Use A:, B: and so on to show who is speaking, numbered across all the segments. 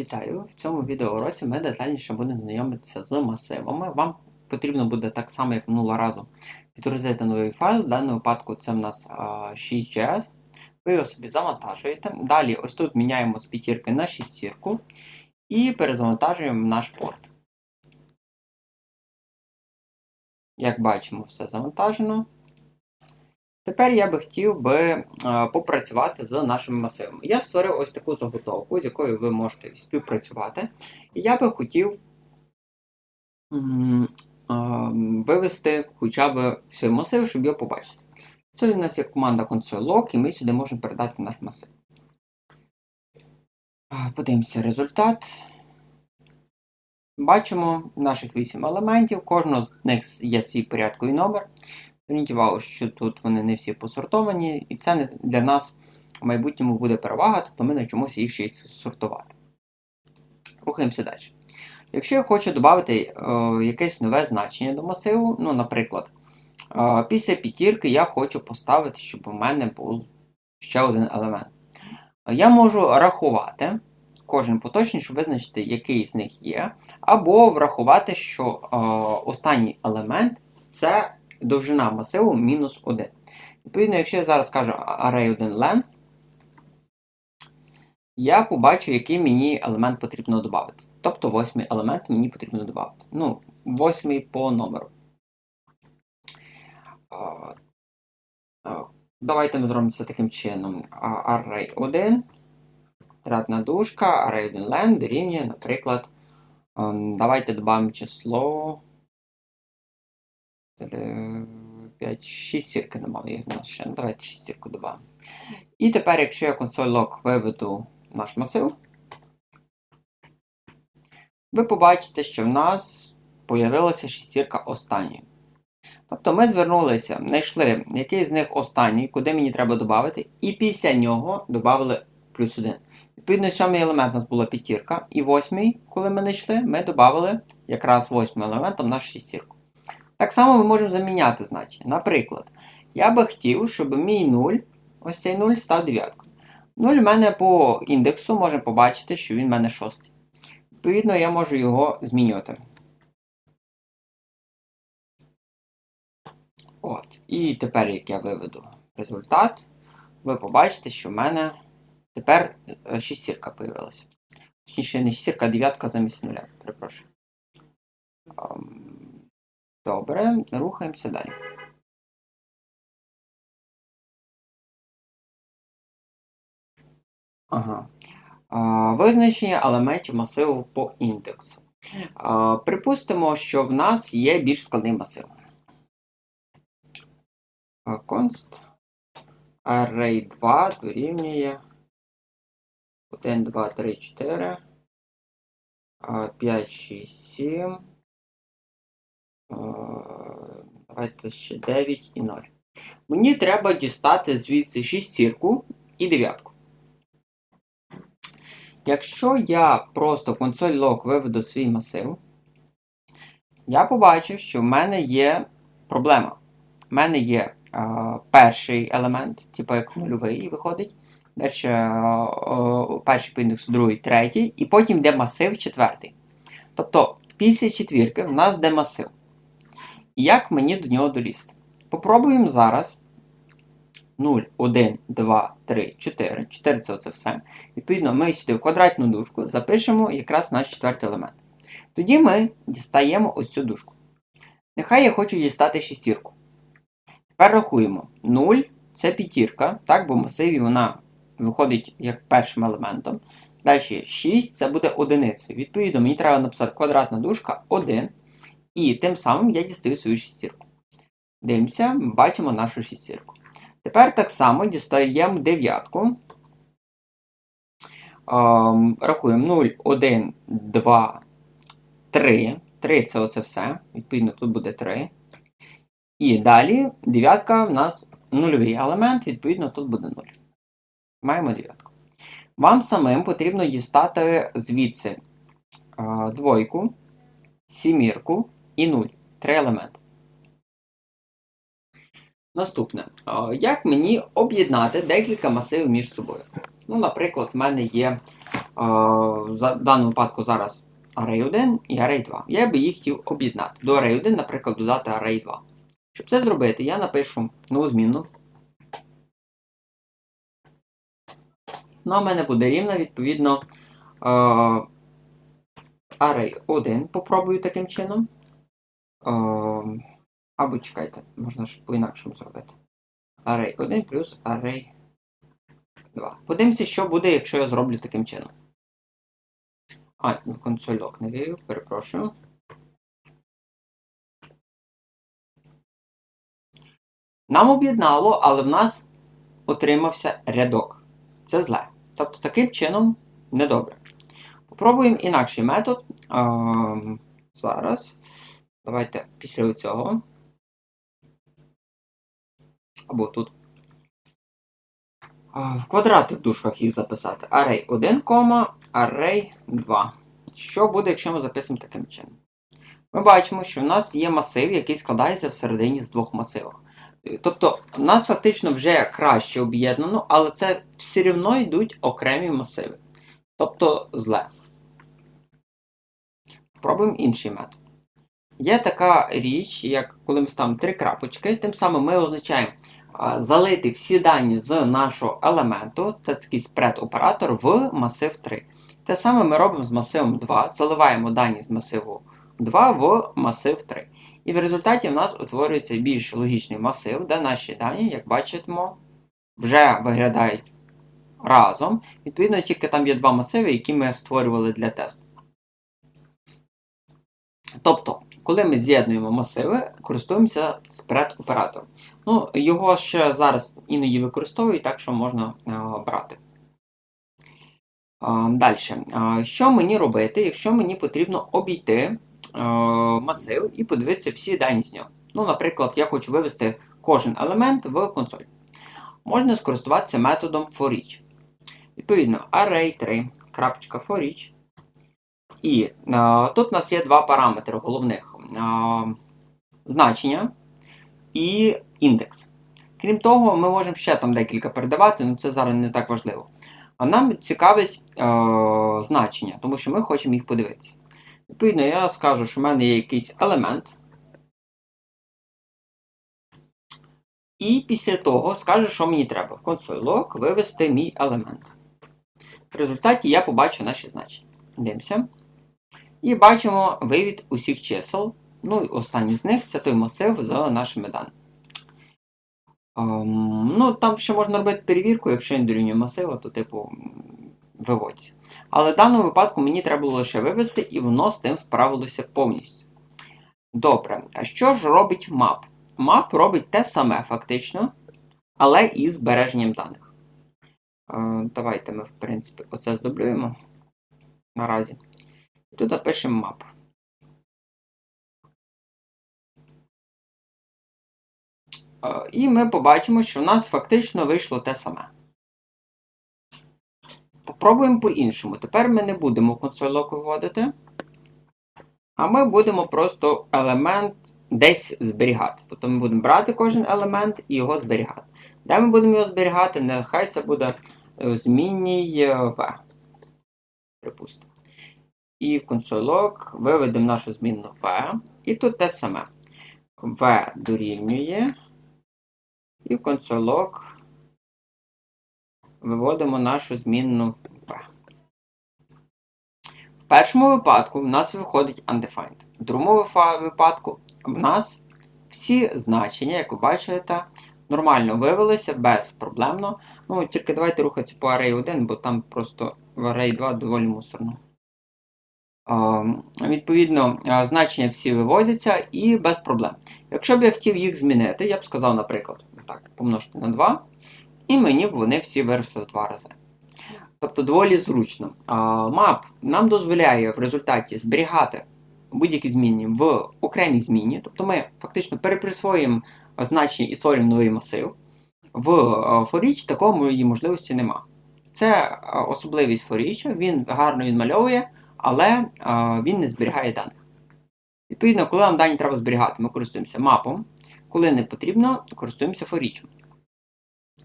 A: Вітаю! В цьому відеоуроці ми детальніше будемо знайомитися з масивами. Вам потрібно буде так само, як минулого разу, підгрузити новий файл. В даному випадку це в нас 6JS. Ви його собі завантажуєте. Далі, ось тут міняємо з п'ятірки на шістірку і перезавантажуємо наш порт. Як бачимо, все завантажено. Тепер я би хотів би е, попрацювати з нашими масивами. Я створив ось таку заготовку, з якою ви можете співпрацювати. І я би хотів е, вивести хоча б свій масив, щоб його побачити. Це у нас є команда console.log, і ми сюди можемо передати наш масив. Подивимося результат. Бачимо наших 8 елементів, кожного з них є свій порядковий номер. Зверніть увагу, що тут вони не всі посортовані, і це для нас в майбутньому буде перевага, тобто ми навчимося їх ще й сортувати. Рухаємося далі. Якщо я хочу додати е, якесь нове значення до масиву, ну, наприклад, е, після п'ятірки я хочу поставити, щоб у мене був ще один елемент. Я можу рахувати кожен поточний, щоб визначити, який з них є, або врахувати, що е, останній елемент це довжина масиву мінус 1. Відповідно, якщо я зараз скажу array1 len, я побачу, який мені елемент потрібно додати. Тобто восьмий елемент мені потрібно додати. Ну, восьмий по номеру. Давайте ми зробимо це таким чином. Array1, тратна дужка, array1 len дорівнює, наприклад, ем, давайте додамо число 5, 6 сірки немає їх нас ще. Ну, давайте 6 сірку додамо. І тепер, якщо я console.log виведу наш масив, ви побачите, що в нас з'явилася шістірка останньої. Тобто ми звернулися, знайшли, який з них останній, куди мені треба додати, і після нього додали плюс 1. Відповідно, сьомий елемент у нас була п'ятірка, і восьмий, коли ми знайшли, ми додали якраз восьмим елементом нашу шістірку. Так само ми можемо заміняти значення. Наприклад, я би хотів, щоб мій 0, ось цей 0 став дев'яткою. 0 в мене по індексу можемо побачити, що він в мене шостий. Відповідно, я можу його змінювати. От. І тепер, як я виведу результат, ви побачите, що в мене тепер е, шістірка з'явилася. Точніше, не шістірка, а дев'ятка замість нуля. Перепрошую. Добре, рухаємося далі. Ага. А, Визначення елементів масиву по індексу. А, Припустимо, що в нас є більш складний масив. Const array 2 дорівнює 1, 2, 3, 4, 5, 6, 7. Давайте ще 9 і 0. Мені треба дістати звідси шістірку і дев'ятку. Якщо я просто в консоль log виведу свій масив, я побачу, що в мене є проблема. В мене є а, перший елемент, типу як нульовий виходить. Далі перший по індексу, другий, третій, і потім йде масив четвертий. Тобто, після четвірки в нас йде масив. Як мені до нього долізти? Попробуємо зараз 0, 1, 2, 3, 4. 4 це оце все. Відповідно, ми сюди в квадратну дужку запишемо якраз наш четвертий елемент. Тоді ми дістаємо ось цю дужку. Нехай я хочу дістати шістірку. Тепер рахуємо. 0 це п'ятірка, так, бо в масиві вона виходить як першим елементом. Далі 6 це буде одиницею. Відповідно, мені треба написати квадратна дужка 1. І тим самим я дістаю свою шістірку. Дивимося, бачимо нашу шістірку. Тепер так само дістаємо дев'ятку. Рахуємо 0, 1, 2, 3. 3 це оце все. Відповідно, тут буде 3. І далі дев'ятка в нас нульовий елемент, відповідно, тут буде 0. Маємо дев'ятку. Вам самим потрібно дістати звідси двойку, сімірку і 0. Три елементи. Наступне. Як мені об'єднати декілька масивів між собою? Ну, Наприклад, в мене є в даному випадку зараз array 1 і array 2. Я би їх хотів об'єднати. До array 1, наприклад, додати array 2. Щоб це зробити, я напишу нову змінну. Ну, у мене буде рівна, відповідно, array 1. Попробую таким чином. Або чекайте, можна ж по-інакшому зробити. Array 1 плюс array 2. Подивимося, що буде, якщо я зроблю таким чином. А, консольок не вивів, перепрошую. Нам об'єднало, але в нас отримався рядок. Це зле. Тобто таким чином недобре. Попробуємо інакший метод. А, зараз. Давайте після цього. Або тут. В квадратних дужках їх записати. Array 1, array 2. Що буде, якщо ми записуємо таким чином? Ми бачимо, що в нас є масив, який складається всередині з двох масивів. Тобто, у нас фактично вже краще об'єднано, але це все одно йдуть окремі масиви. Тобто зле. Пробуємо інший метод. Є така річ, як коли ми ставимо три крапочки, тим самим ми означаємо залити всі дані з нашого елементу, це такий спред-оператор, в масив 3. Те саме ми робимо з масивом 2, заливаємо дані з масиву 2 в масив 3. І в результаті в нас утворюється більш логічний масив, де наші дані, як бачимо, вже виглядають разом. Відповідно, тільки там є два масиви, які ми створювали для тесту. Тобто, коли ми з'єднуємо масиви, користуємося спред-оператором. Ну, Його ще зараз іноді використовують, так що можна е, брати. Далі. Що мені робити, якщо мені потрібно обійти е, масив і подивитися всі дані з нього? Ну, Наприклад, я хочу вивести кожен елемент в консоль. Можна скористуватися методом forEach. Відповідно, array3.forEach і а, тут у нас є два параметри головних: значення і індекс. Крім того, ми можемо ще там декілька передавати, але це зараз не так важливо. А нам цікавить а, значення, тому що ми хочемо їх подивитися. Відповідно, я скажу, що в мене є якийсь елемент. І після того скажу, що мені треба в console log вивести мій елемент. В результаті я побачу наші значення. Дивимося. І бачимо вивід усіх чисел. Ну і останній з них це той масив з нашими даними. Um, ну, Там ще можна робити перевірку, якщо він дорівнює масиву, то типу виводиться. Але в даному випадку мені треба було лише вивести, і воно з тим справилося повністю. Добре, а що ж робить map? Map робить те саме фактично, але із збереженням даних. Uh, давайте ми, в принципі, оце здублюємо наразі. І тут напишемо map. І ми побачимо, що в нас фактично вийшло те саме. Попробуємо по-іншому. Тепер ми не будемо консольок виводити, а ми будемо просто елемент десь зберігати. Тобто ми будемо брати кожен елемент і його зберігати. Де ми будемо його зберігати? Нехай це буде в змінній V. Припустимо. І в консолок виведемо нашу змінну v. І тут те саме. v дорівнює. І в консолок виводимо нашу змінну v. В першому випадку в нас виходить undefined. В другому випадку в нас всі значення, як ви бачите, нормально вивелися безпроблемно. Ну, тільки давайте рухатися по array 1, бо там просто в array 2 доволі мусорно. Відповідно, значення всі виводяться і без проблем. Якщо б я хотів їх змінити, я б сказав, наприклад, так, помножити на 2, і мені б вони всі виросли в 2 рази. Тобто доволі зручно. Map нам дозволяє в результаті зберігати будь-які зміни в окремій зміні. Тобто ми фактично переприсвоїмо значення і створюємо новий масив. В ForEach такої можливості нема. Це особливість ForEach, він гарно відмальовує але він не зберігає даних. Відповідно, коли нам дані треба зберігати, ми користуємося мапом. Коли не потрібно, користуємося форічем.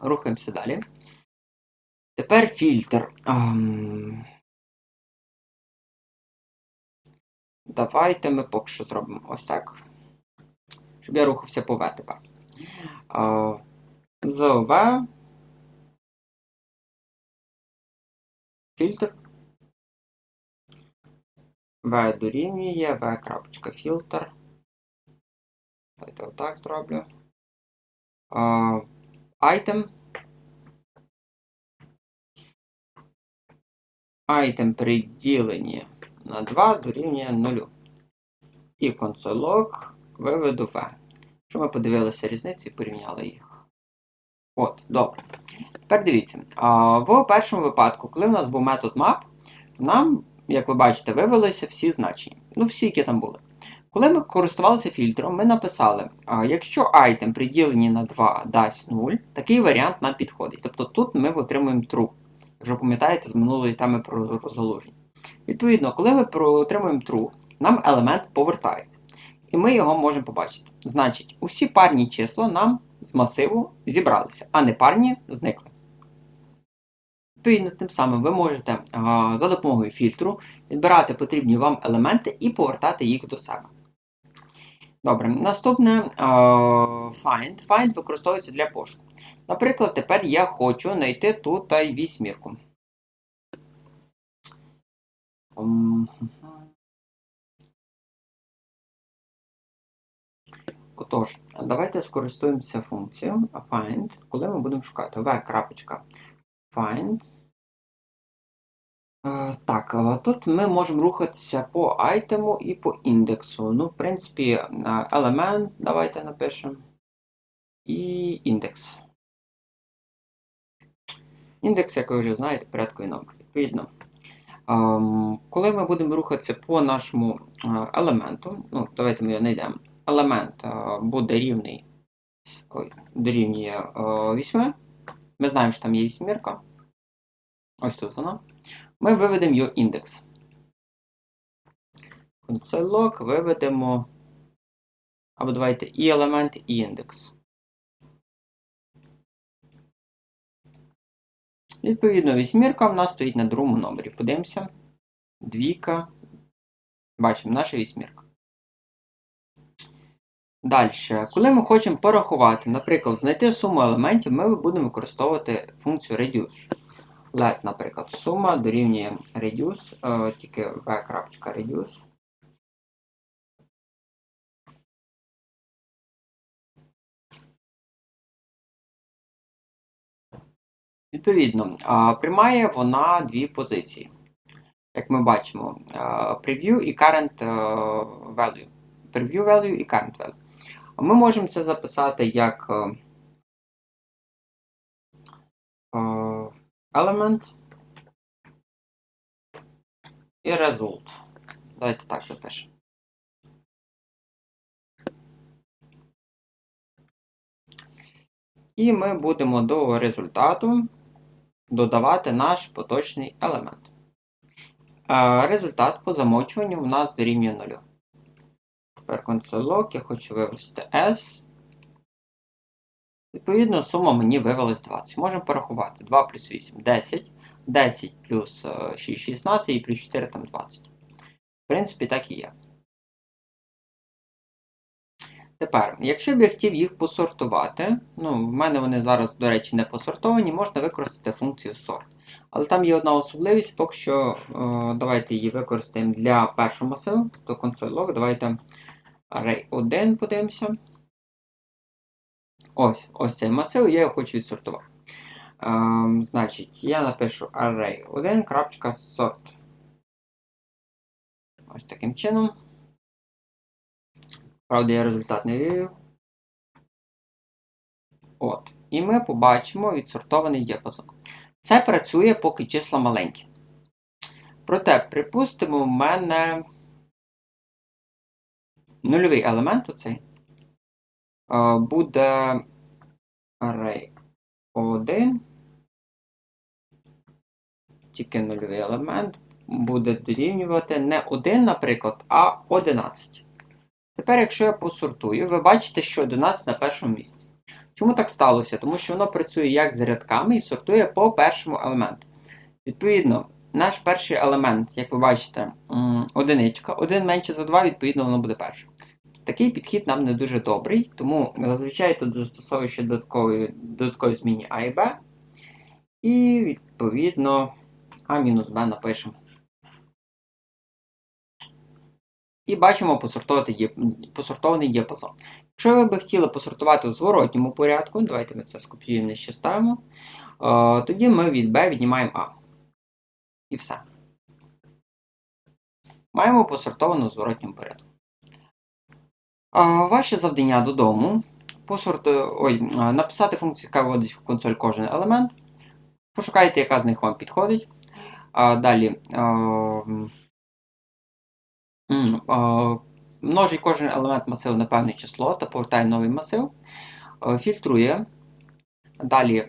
A: Рухаємося далі. Тепер фільтр. Ам... Давайте ми поки що зробимо ось так. Щоб я рухався по В тепер. А, з В. Фільтр. В дорівнює В крапочка фільтр. Давайте отак зроблю. Uh, item. Item при на 2 дорівнює 0. І console виведу V. Щоб ми подивилися різницю і порівняли їх. От, добре. Тепер дивіться. В першому випадку, коли в нас був метод map, нам, як ви бачите, вивелися всі значення. Ну, всі, які там були. Коли ми користувалися фільтром, ми написали, якщо item при діленні на 2 дасть 0, такий варіант нам підходить. Тобто тут ми отримуємо true. Якщо пам'ятаєте з минулої теми про розгалуження. Відповідно, коли ми отримуємо true, нам елемент повертається. І ми його можемо побачити. Значить, усі парні числа нам з масиву зібралися, а не парні зникли. Відповідно, тим самим ви можете за допомогою фільтру відбирати потрібні вам елементи і повертати їх до себе. Добре, наступне find. Find використовується для пошуку. Наприклад, тепер я хочу знайти тут та й вісьмірку. Отож, давайте скористуємося функцією find, коли ми будемо шукати v.find. Е, Так, е, тут ми можемо рухатися по айтему і по індексу. Ну, в принципі, е, елемент, давайте напишемо. І індекс. Індекс, як ви вже знаєте, порядковий номер. Відповідно. ем, Коли ми будемо рухатися по нашому е, елементу, ну, давайте ми його знайдемо. Елемент е, буде рівний, дорівнює 8. Ми знаємо, що там є вісьмірка. Ось тут вона. Ми виведемо його індекс. Це лог виведемо. Або давайте і елемент, і індекс. Відповідно, вісьмірка в нас стоїть на другому номері. Подивимося. Двійка. Бачимо, наша вісьмірка. Далі, коли ми хочемо порахувати, наприклад, знайти суму елементів, ми будемо використовувати функцію reduce. Let, наприклад, сума дорівнює reduce, е, тільки v.reduce. Відповідно, приймає вона дві позиції. Як ми бачимо, preview і current value. Preview value і current value. Ми можемо це записати як element і result. Давайте так запишемо. І ми будемо до результату додавати наш поточний елемент. Результат по замочуванню у нас дорівнює 0. Тепер console я хочу вивести S. Відповідно, сума мені вивелась 20. Можемо порахувати 2 плюс 8 10. 10 плюс 6 16 і плюс 4 там 20. В принципі, так і є. Тепер, якщо б я хотів їх посортувати, ну, в мене вони зараз, до речі, не посортовані, можна використати функцію sort. Але там є одна особливість, поки що е, давайте її використаємо для першого масиву, то console log, давайте array 1 подивимося. Ось ось цей масив, я його хочу відсортувати. Е, значить, я напишу array 1.sort. Ось таким чином. Правда, я результат не вивів. От. І ми побачимо відсортований діапазон. Це працює, поки числа маленькі. Проте, припустимо, в мене нульовий елемент оцей буде array 1. Тільки нульовий елемент буде дорівнювати не 1, наприклад, а 11. Тепер, якщо я посортую, ви бачите, що 11 на першому місці. Чому так сталося? Тому що воно працює як з рядками і сортує по першому елементу. Відповідно, наш перший елемент, як ви бачите, одиничка. Один менше за 2, відповідно, воно буде перше. Такий підхід нам не дуже добрий, тому зазвичай тут застосовую ще додаткові, додаткові зміни А і Б. І відповідно А мінус Б напишемо. І бачимо посортований діапазон. Якщо ви би хотіли посортувати у зворотньому порядку, давайте ми це скопіюємо нижче ставимо. е, Тоді ми від B віднімаємо А. І все. Маємо посортовано у зворотньому порядку. Ваше завдання додому посорти... Ой, написати функцію, яка вводить в консоль кожен елемент. Пошукайте, яка з них вам підходить. А, Далі. а, Множить кожен елемент масиву на певне число та повертає новий масив. Е, Фільтрує. Далі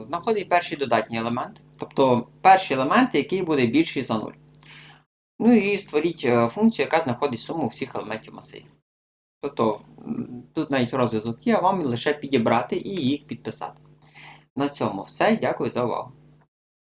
A: знаходить перший додатній елемент. Тобто перший елемент, який буде більший за 0. Ну і створіть е, функцію, яка знаходить суму всіх елементів масиву. Тобто тут навіть розв'язок є, а вам лише підібрати і їх підписати. На цьому все. Дякую за увагу.